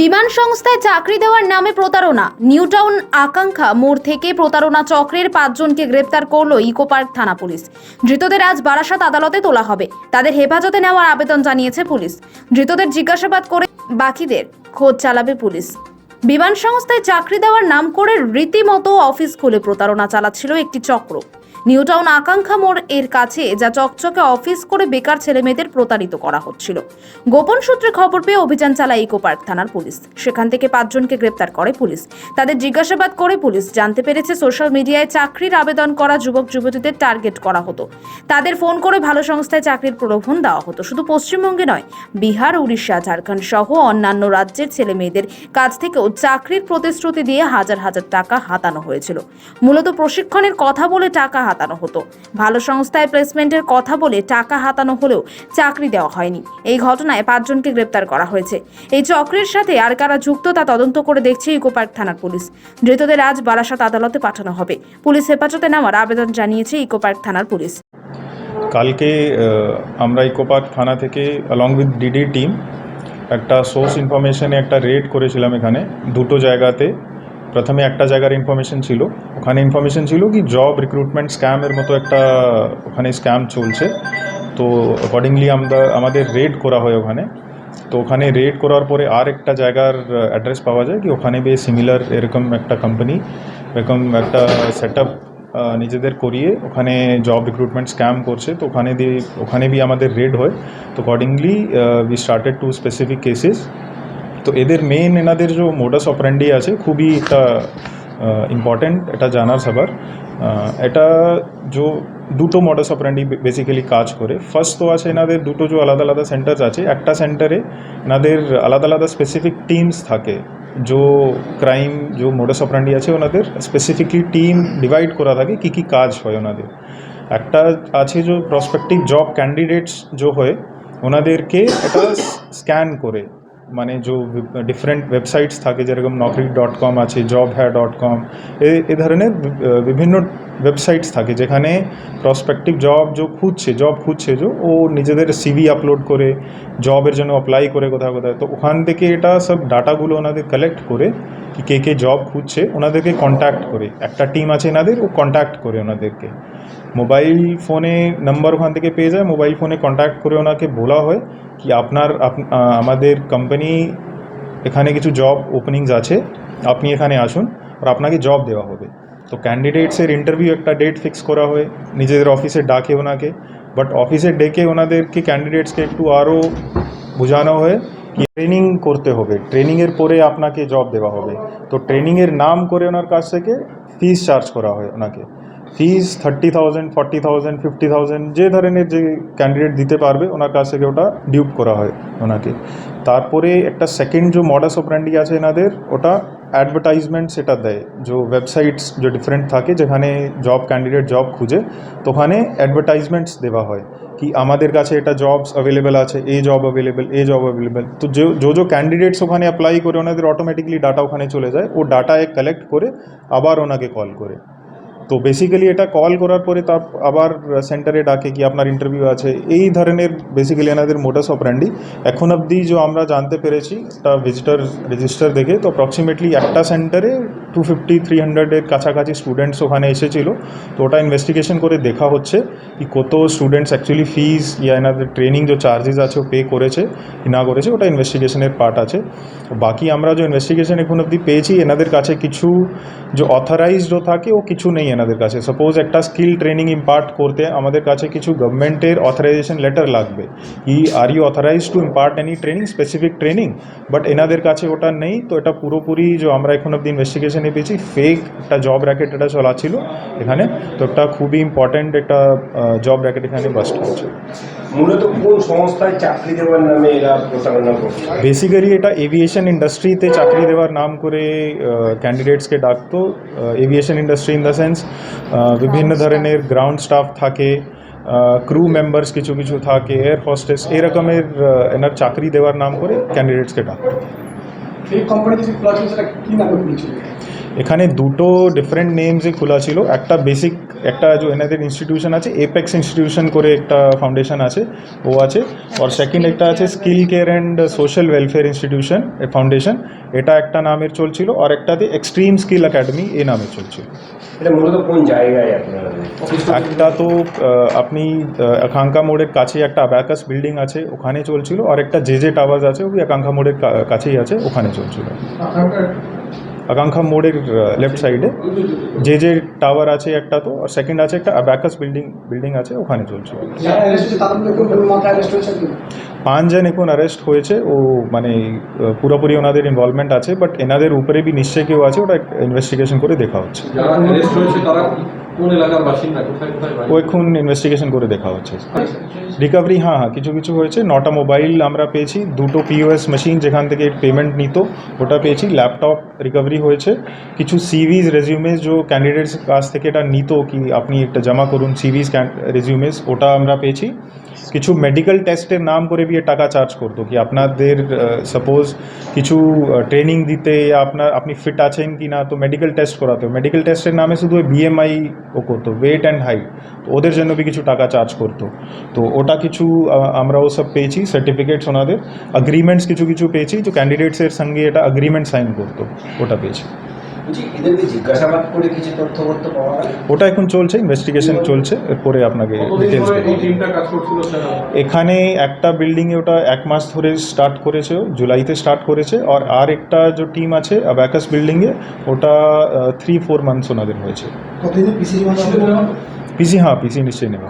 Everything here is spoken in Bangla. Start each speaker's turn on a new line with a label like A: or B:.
A: বিমান সংস্থায় চাকরি দেওয়ার নামে প্রতারণা। নিউটাউন আকাঙ্ক্ষা মোড় থেকে প্রতারণা চক্রের পাঁচজনকে গ্রেপ্তার করল ইকো পার্ক থানা পুলিশ। ধৃতদের আজ বারাসাত আদালতে তোলা হবে। তাদের হেফাজতে নেওয়ার আবেদন জানিয়েছে পুলিশ। ধৃতদের জিজ্ঞাসাবাদ করে বাকিদের খোঁজ চালাবে পুলিশ। বিমান সংস্থায় চাকরি দেওয়ার নাম করে রীতিমতো অফিস খুলে প্রতারণা চালাচ্ছিল একটি চক্র। নিউটাউন আকাঙ্ক্ষা মোড় এর কাছে, যা চকচকে অফিস করে বেকার ছেলেমেয়েদের প্রতারিত করা হচ্ছিল। গোপন সূত্রে খবর পেয়ে অভিযান চালায় ইকো পার্ক থানার পুলিশ। সেখান থেকে পাঁচজনকে গ্রেপ্তার করে পুলিশ। তাদের জিজ্ঞাসাবাদ করে পুলিশ জানতে পেরেছে সোশ্যাল মিডিয়ায় চাকরির আবেদন করা যুবক যুবতীদের টার্গেট করা হতো। তাদের ফোন করে ভালো সংস্থায় চাকরির প্রলোভন দেওয়া হতো। শুধু পশ্চিমবঙ্গে নয়, বিহার, উড়িষ্যা, ঝাড়খণ্ড সহ অন্যান্য রাজ্যের ছেলে মেয়েদের কাছ থেকেও চাকরির প্রতিশ্রুতি দিয়ে হাজার হাজার টাকা হাতানো হয়েছিল। মূলত প্রশিক্ষণের কথা বলে টাকা হাতানো হতো। ভালো সংস্থায় প্লেসমেন্টের কথা বলে টাকা হাতানো হলেও চাকরি দেওয়া হয়নি। এই ঘটনায় পাঁচজনকে গ্রেপ্তার করা হয়েছে। এই চক্রের সাথে আর কারা যুক্ত তা তদন্ত করে দেখছে ইকোপার্ক থানার পুলিশ। ধৃতদের আজ বারাসাত আদালতে পাঠানো হবে। পুলিশ হেফাজতে নেওয়ার আবেদন জানিয়েছে ইকোপার্ক থানার পুলিশ।
B: কালকে আমরা ইকোপার্ক থানা থেকে অলং উইথ ডিডি টিম একটা সোর্স ইনফরমেশনে একটা রেড করেছিলাম এখানে। দুটো জায়গাতে প্রথমে একটা জায়গার ইনফরমেশন ছিল। ওখানে ইনফরমেশন ছিল কি জব রিক্রুটমেন্ট স্ক্যামের মতো একটা ওখানে স্ক্যাম চলছে। তো অ্যাকর্ডিংলি আমরা, আমাদের রেড করা হয় ওখানে। তো ওখানে রেড করার পরে আর একটা জায়গার অ্যাড্রেস পাওয়া যায় কি, ওখানে বেশ সিমিলার এরকম একটা কোম্পানি এরকম একটা সেট আপ নিজেদের করিয়ে ওখানে জব রিক্রুটমেন্ট স্ক্যাম করছে। তো ওখানে দিয়ে, ওখানে বি আমাদের রেড হয়। তো accordingly we started to specific cases তো এদের মেন এনাদের যে মোডাস অপারেন্ডি আছে, খুবই একটা ইম্পর্ট্যান্ট এটা জানার সবার এটা যে দুটো মডাস অপারেন্ডি বেসিক্যালি কাজ করে। ফার্স্ট তো আছে এনাদের দুটো যে আলাদা আলাদা সেন্টার্স আছে। একটা সেন্টারে এনাদের আলাদা আলাদা স্পেসিফিক টিমস থাকে। যে ক্রাইম যে মোডাস অপারেন্ডি আছে ওনাদের স্পেসিফিকলি টিম ডিভাইড করা থাকে কী কী কাজ হয় ওনাদের। একটা আছে যে প্রসপেক্টিভ জব ক্যান্ডিডেটস যে হয়, ওনাদেরকে এটা স্ক্যান করে। মানে যে ডিফারেন্ট ওয়েবসাইটস থাকে, যেরকম নকরি ডট কম আছে জব হ্যা ডট কম এ ধরনের বিভিন্ন ওয়েবসাইটস থাকে যেখানে প্রসপেক্টিভ জব যে খুঁজছে জব খুঁজছে যে ও নিজেদের সিভি আপলোড করে জবের জন্য অ্যাপ্লাই করে কোথাও কোথায় তো ওখান থেকে এটা সব ডাটাগুলো ওনাদের কালেক্ট করে কি কে কে জব খুঁজছে, ওনাদেরকে কন্ট্যাক্ট করে। একটা টিম আছে এনাদের, ও কন্ট্যাক্ট করে ওনাদেরকে। মোবাইল ফোনে নাম্বার ওখান থেকে পেয়ে যায় মোবাইল ফোনে কন্ট্যাক্ট করে ওনাকে বলা হয় কি আপনার, আপ- আমাদের কোম্পানি এখানে কিছু জব ওপেনিংস আছে, আপনি এখানে আসুন, আর আপনাকে জব দেওয়া হবে। তো ক্যান্ডিডেটসের ইন্টারভিউ একটা ডেট ফিক্স করা হয়, নিজেদের অফিসে ডাকে ওনাকে বাট অফিসে ডেকে ওনাদেরকে ক্যান্ডিডেটসকে একটু আরও বোঝানো হয় কি ট্রেনিং করতে হবে। ট্রেনিংয়ের পরে আপনাকে জব দেওয়া হবে। তো ট্রেনিংয়ের নাম করে ওনার কাছ থেকে ফিস চার্জ করা হয় ওনাকে। Fees thirty thousand forty thousand fifty thousand যে ধরনের যে ক্যান্ডিডেট দিতে পারবে, ওনার কাছ থেকে ওটা ডিউপ করা হয় ওনাকে। তারপরে একটা সেকেন্ড যে মডাস অপারেন্ডি আছে এনাদের, ওটা অ্যাডভার্টাইজমেন্ট সেটা দেয়, যে ওয়েবসাইটস যে ডিফারেন্ট থাকে, যেখানে জব ক্যান্ডিডেট জব খুঁজে, তো ওখানে অ্যাডভার্টাইজমেন্টস দেওয়া হয় কি আমাদের কাছে এটা জবস অ্যাভেলেবেল আছে এই জব অ্যাভেলেবেল এই জব অ্যাভেলেবেল তো যে যে ক্যান্ডিডেটস ওখানে অ্যাপ্লাই করে, ওনাদের অটোমেটিকলি ডাটা ওখানে চলে যায়, ও ডাটা এক কালেক্ট করে আবার ওনাকে কল করে। তো বেসিক্যালি এটা কল করার পরে তা আবার সেন্টারে ডাকে কি আপনার ইন্টারভিউ আছে, এই ধরনের বেসিক্যালি এনাদের মোটাস অপরান্ডি এখন অবধি যে আমরা জানতে পেরেছি তা ভিজিটার রেজিস্টার দেখে, তো অ্যাপ্রক্সিমেটলি একটা সেন্টারে টু ফিফটি থ্রি হান্ড্রেডের কাছাকাছি স্টুডেন্টস ওখানে এসেছিল। তো ওটা ইনভেস্টিগেশন করে দেখা হচ্ছে কি কত স্টুডেন্টস অ্যাকচুয়ালি ফিজ ইয়া এনাদের ট্রেনিং যে চার্জেস আছে, ও পে করেছে কি না করেছে, ওটা ইনভেস্টিগেশনের পার্ট আছে। বাকি আমরা যে ইনভেস্টিগেশন এখন অবধি পেয়েছি, এনাদের কাছে কিছু যে অথরাইজড থাকে, ও কিছু নেই এনাদের কাছে। সাপোজ একটা স্কিল ট্রেনিং ইম্পার্ট করতে আমাদের কাছে কিছু গভর্নমেন্টের অথরাইজেশন লেটার লাগবে। ই are you authorize to impart any training specific training but এনাদের কাছে ওটা নেই, তো এটা পুরোপুরি যে আমরা এখন অব্দি ইনভেস্টিগেশনে পেয়েছি ফেক একটা জব র্যাকেট এটা চলা ছিল এখানে। তো একটা খুবই ইম্পর্ট্যান্ট একটা জব র্যাকেট এখানে বাস্ট হয়েছে
C: মূলত কোন সংস্থায় চাকরি দেওয়ার নামে এরা প্রতারণা করছে?
B: বেসিক্যালি এটা এভিয়েশন ইন্ডাস্ট্রিতে চাকরি দেওয়ার নাম করে ক্যান্ডিডেটসকে ডাকতো aviation industry in the sense বিভিন্ন ধরনের গ্রাউন্ড স্টাফ থাকে ক্রু মেম্বার্স কিছু কিছু থাকে এয়ার হোস্টেস এরকমের এনার চাকরি দেওয়ার নাম করে ক্যান্ডিডেটসকে ডাকতো।
D: এই কোম্পানি যে ছিল সেটা কি নামে খুলেছিল
B: এখানে দুটো ডিফারেন্ট নেমসে খোলা ছিল। একটা বেসিক একটা যে এনাদের ইনস্টিটিউশন আছে এপেক্স ইনস্টিটিউশন করে একটা ফাউন্ডেশন আছে ও আছে। আর সেকেন্ড একটা আছে skill care and social welfare institution foundation এটা একটা নামের চলছিল। আর একটাতে এক্সট্রিম স্কিল একাডেমি এই নামে চলছিল।
C: এটা মূলত কোন জায়গায় আপনারা
B: একটা তো আপনি আকাঙ্ক্ষা মোড়ের কাছে একটা অ্যাবাকাস বিল্ডিং আছে ওখানে চলছিল। আর একটা জে জে টাওয়ার্স আছে ওই আকাঙ্ক্ষা মোড়ের কাছেই আছে ওখানে চলছিল। আকাঙ্ক্ষা মোড়ের লেফট সাইডে যে যে টাওয়ার আছে একটা তো আর সেকেন্ড আছে একটা অ্যাবাকাস বিল্ডিং বিল্ডিং আছে ওখানে
D: চলছে।
B: পাঁচজন এখন অ্যারেস্ট হয়েছে ও মানে পুরোপুরি ওনাদের ইনভলভমেন্ট আছে বাট এনাদের উপরে বি নিশ্চয় কেউ আছে ওটা ইনভেস্টিগেশন করে দেখা হচ্ছে।
E: কোন
B: ইনভেস্টিগেশন করে দেখা হচ্ছে। রিকভারি হ্যাঁ হ্যাঁ কিছু কিছু হয়েছে। নটা মোবাইল আমরা পেয়েছি, দুটো পিওএস মেশিন যেখান থেকে পেমেন্ট নিত, ওটা পেয়েছি। ল্যাপটপ রিকভারি হয়েছে। কিছু সিভিজ রেজিউমেস যে ক্যান্ডিডেটস কাছ থেকে এটা নিত, কি আপনি একটা জমা করুন সিভিজ রেজিউমেস ওটা আমরা পেয়েছি। কিছু মেডিকেল টেস্টের নাম করে বিয়ে টাকা চার্জ করতো কি আপনাদের সাপোজ কিছু ট্রেনিং দিতে আপনার, আপনি ফিট আছেন কি না, তো মেডিকেল টেস্ট করাতে মেডিকেল টেস্টের নামে শুধু বিএমআই ও করতো ওয়েট অ্যান্ড হাইট তো ওদের জন্য বি কিছু টাকা চার্জ করতো। তো ওটা কিছু আমরা ও সব পেয়েছি সার্টিফিকেটস ওনাদের। অ্যাগ্রিমেন্টস কিছু কিছু পেয়েছি যে ক্যান্ডিডেটসের সঙ্গে এটা অ্যাগ্রিমেন্ট সাইন করতো, ওটা পেয়েছি।
C: বলছি এদেরকে জিজ্ঞাসাবাদ করে কিছু তথ্যপত্র পাওয়া গেল
B: ওটা এখন চলছে ইনভেস্টিগেশন চলছে এরপরে আপনাকে ডিটেলস
E: ধরে
B: দেবো।
E: এই টিমটা কাজ করছিল স্যার?
B: এখানে একটা বিল্ডিংয়ে ওটা এক মাস ধরে স্টার্ট করেছে জুলাইতে স্টার্ট করেছে আর আর একটা যে টিম আছে অ্যাবাকাস বিল্ডিংয়ে ওটা থ্রি ফোর মান্থস ওনাদের হয়েছে। পিসি হ্যাঁ পিসি নিশ্চয়ই নেওয়া